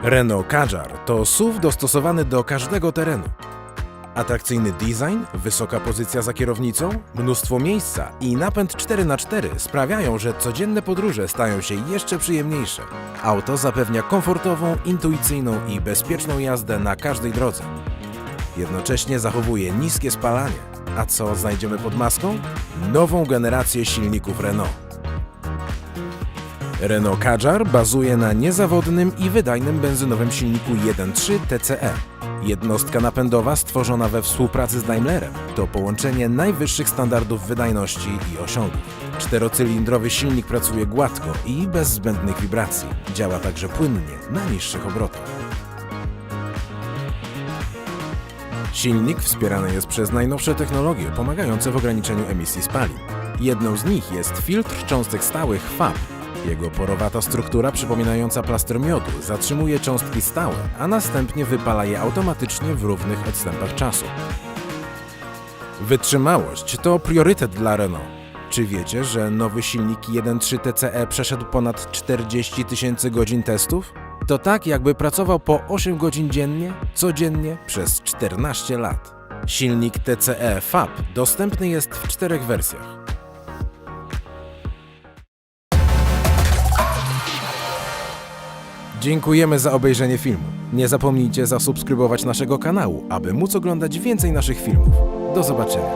Renault Kadjar to SUV dostosowany do każdego terenu. Atrakcyjny design, wysoka pozycja za kierownicą, mnóstwo miejsca i napęd 4x4 sprawiają, że codzienne podróże stają się jeszcze przyjemniejsze. Auto zapewnia komfortową, intuicyjną i bezpieczną jazdę na każdej drodze. Jednocześnie zachowuje niskie spalanie. A co znajdziemy pod maską? Nową generację silników Renault. Renault Kadjar bazuje na niezawodnym i wydajnym benzynowym silniku 1.3 TCE. Jednostka napędowa stworzona we współpracy z Daimlerem to połączenie najwyższych standardów wydajności i osiągów. Czterocylindrowy silnik pracuje gładko i bez zbędnych wibracji. Działa także płynnie na niższych obrotach. Silnik wspierany jest przez najnowsze technologie pomagające w ograniczeniu emisji spalin. Jedną z nich jest filtr cząstek stałych FAB. Jego porowata struktura przypominająca plaster miodu zatrzymuje cząstki stałe, a następnie wypala je automatycznie w równych odstępach czasu. Wytrzymałość to priorytet dla Renault. Czy wiecie, że nowy silnik 1.3 TCE przeszedł ponad 40 tysięcy godzin testów? To tak, jakby pracował po 8 godzin dziennie, codziennie przez 14 lat. Silnik TCE FAB dostępny jest w czterech wersjach. Dziękujemy za obejrzenie filmu. Nie zapomnijcie zasubskrybować naszego kanału, aby móc oglądać więcej naszych filmów. Do zobaczenia.